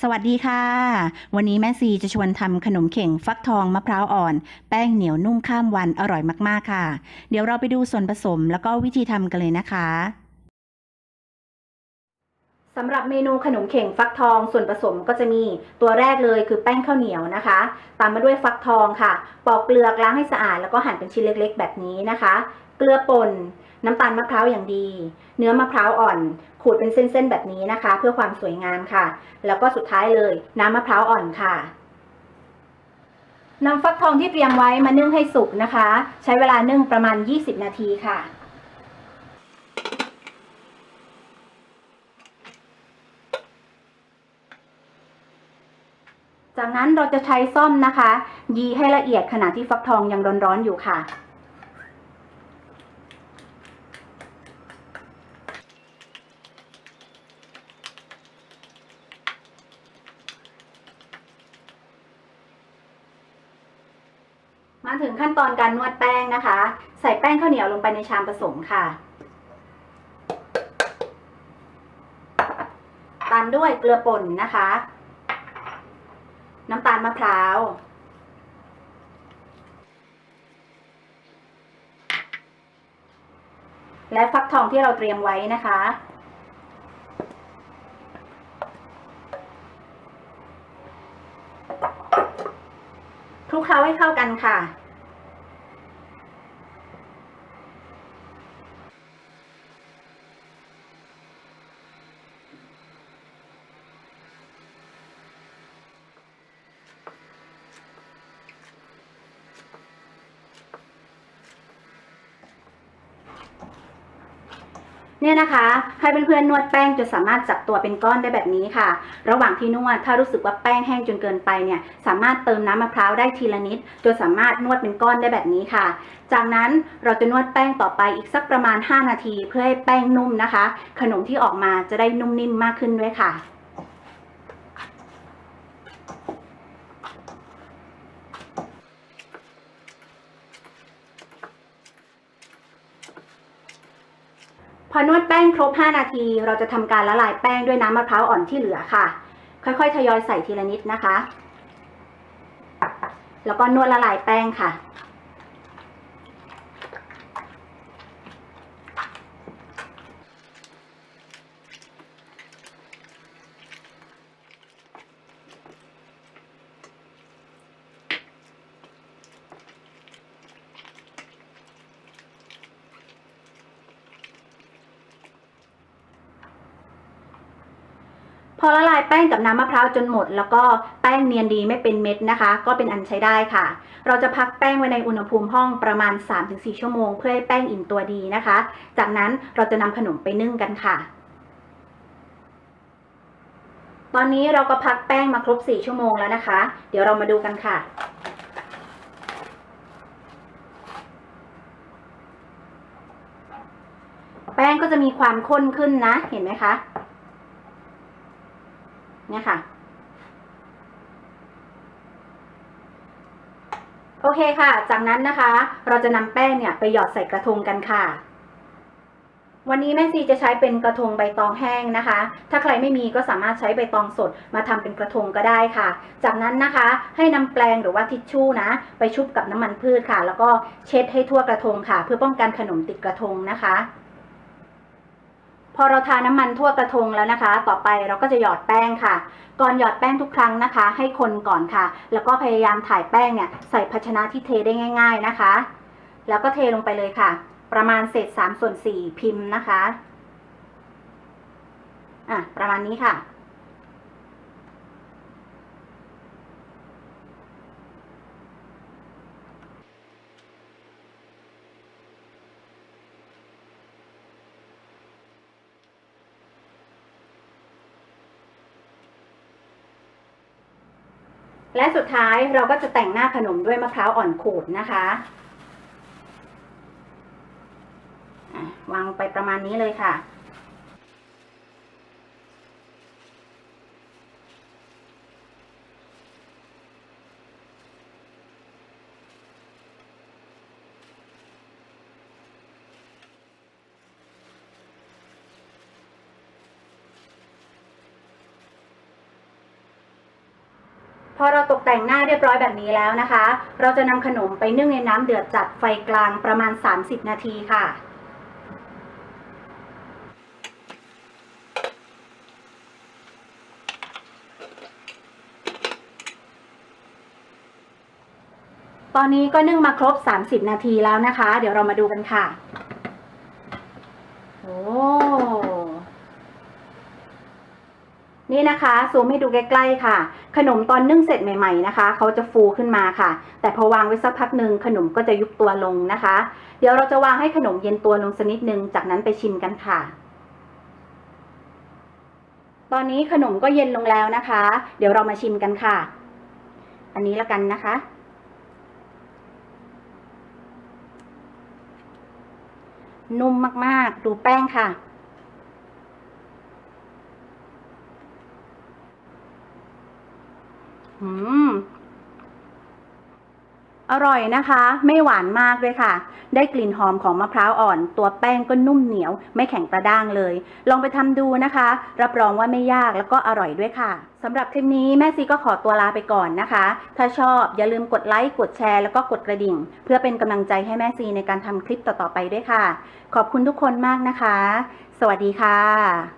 สวัสดีค่ะ วันนี้แม่ซีจะชวนทำขนมเข่งฟักทองมะพร้าวอ่อน แป้งเหนียวนุ่มข้ามวันอร่อยมากๆค่ะ เดี๋ยวเราไปดูส่วนผสมแล้วก็วิธีทำกันเลยนะคะสำหรับเมนูขนมเข่งฟักทองส่วนผสมก็จะมีตัวแรกเลยคือแป้งข้าวเหนียวนะคะ ตามมาด้วยฟักทองค่ะ ปอกเปลือกล้างให้สะอาดแล้วก็หั่นเป็นชิ้นเล็ก ๆ แบบนี้นะคะ เกลือป่น น้ำตาลมะพร้าวอย่างดี เนื้อมะพร้าวอ่อน ขูดเป็นเส้นๆแบบนี้นะคะ เพื่อความสวยงามค่ะ แล้วก็สุดท้ายเลย น้ำมะพร้าวอ่อนค่ะนำฟักทองที่เตรียมไว้มานึ่งให้สุกนะคะ ใช้เวลานึ่งประมาณ 20 นาทีค่ะจากนั้นเราจะใช้ซ่อมนะคะ ยีให้ละเอียดขณะที่ฟักทองยังร้อนๆอยู่ค่ะ มาถึงขั้นตอนการนวดแป้งนะคะ ใส่แป้งข้าวเหนียวลงไปในชามผสมค่ะ ตามด้วยเกลือป่นนะคะ น้ำตาลมะพร้าว และฟักทองที่เราเตรียมไว้นะคะ คลุกเคล้าให้เข้ากันค่ะ เนี่ยนะคะให้เพื่อนๆนวดแป้งจนสามารถจับตัวเป็นก้อนได้แบบนี้ค่ะ ระหว่างที่นวดถ้ารู้สึกว่าแป้งแห้งจนเกินไปเนี่ยสามารถเติมน้ำมะพร้าวได้ทีละนิดจนสามารถนวดเป็นก้อนได้แบบนี้ค่ะ จากนั้นเราจะนวดแป้งต่อไปอีกสักประมาณ 5 นาที เพื่อให้แป้งนุ่มนะคะ ขนมที่ออกมาจะได้นุ่มนิ่มมากขึ้นด้วยค่ะ อนวดแป้งครบ 5 นาที เราจะทำการละลายแป้งด้วยน้ำมะพร้าวอ่อนที่เหลือค่ะ ค่อยๆ ทยอยใส่ทีละนิดนะคะ แล้วก็นวดละลายแป้งค่ะ พอละลายแป้งกับน้ำมะพร้าวจนหมด แล้วก็แป้งเนียนดีไม่เป็นเม็ดนะคะ ก็เป็นอันใช้ได้ค่ะ เราจะพักแป้งไว้ในอุณหภูมิห้องประมาณ 3-4 ชั่วโมง เพื่อให้แป้งอิ่มตัวดีนะคะ จากนั้นเราจะนำขนมไปนึ่งกันค่ะ ตอนนี้เราก็พักแป้งมาครบ 4 ชั่วโมงแล้วนะคะ เดี๋ยวเรามาดูกันค่ะแป้งก็จะมีความข้นขึ้นนะ เห็นไหมคะ เนี่ยค่ะ โอเคค่ะ จากนั้นนะคะ เราจะนำแป้งเนี่ยไปหยอดใส่กระทงกันค่ะ วันนี้แม่ซีจะใช้เป็นกระทงใบตองแห้งนะคะ ถ้าใครไม่มีก็สามารถใช้ใบตองสดมาทำเป็นกระทงก็ได้ค่ะ จากนั้นนะคะ ให้นำแปรงหรือว่าทิชชู่นะ ไปชุบกับน้ำมันพืชค่ะ แล้วก็เช็ดให้ทั่วกระทงค่ะ เพื่อป้องกันขนมติดกระทงนะคะ พอเราทาน้ำมันทั่วกระทงแล้วนะคะ ต่อไปเราก็จะหยอดแป้งค่ะ ก่อนหยอดแป้งทุกครั้งนะคะ ให้คนก่อนค่ะ แล้วก็พยายามถ่ายแป้งเนี่ยใส่ภาชนะที่เทได้ง่าย ๆนะคะ แล้วก็เทลงไปเลยค่ะ ประมาณเศษ3ส่วน4พิมพ์นะคะอะประมาณนี้ค่ะ และสุดท้ายเราก็จะแต่งหน้าขนมด้วยมะพร้าวอ่อนขูดนะคะวางไปประมาณนี้เลยค่ะ พอเราตกแต่งหน้าเรียบร้อยแบบนี้แล้วนะคะ เราจะนำขนมไปนึ่งในน้ำเดือดจัดไฟกลางประมาณ 30 นาทีค่ะตอนนี้ก็นึ่งมาครบ 30 นาทีแล้วนะคะ เดี๋ยวเรามาดูกันค่ะ โอ้ นี่นะคะซูมให้ดูใกล้ๆค่ะ ขนมตอนนึ่งเสร็จใหม่ๆนะคะเขาจะฟูขึ้นมาค่ะ แต่พอวางไว้สักพักหนึ่งขนมก็จะยุบตัวลงนะคะ เดี๋ยวเราจะวางให้ขนมเย็นตัวลงสักนิดนึงจากนั้นไปชิมกันค่ะ ตอนนี้ขนมก็เย็นลงแล้วนะคะ เดี๋ยวเรามาชิมกันค่ะ อันนี้ละกันนะคะนุ่มมากๆ ดูแป้งค่ะ อืมอร่อยนะคะ ไม่หวานมากด้วยค่ะ ได้กลิ่นหอมของมะพร้าวอ่อน ตัวแป้งก็นุ่มเหนียว ไม่แข็งกระด้างเลย ลองไปทำดูนะคะ รับรองว่าไม่ยากแล้วก็อร่อยด้วยค่ะสำหรับคลิปนี้แม่ซีก็ขอตัวลาไปก่อนนะคะ ถ้าชอบอย่าลืมกดไลค์กดแชร์แล้วก็กดกระดิ่ง เพื่อเป็นกำลังใจให้แม่ซีในการทำคลิปต่อๆไปด้วยค่ะ ขอบคุณทุกคนมากนะคะ สวัสดีค่ะ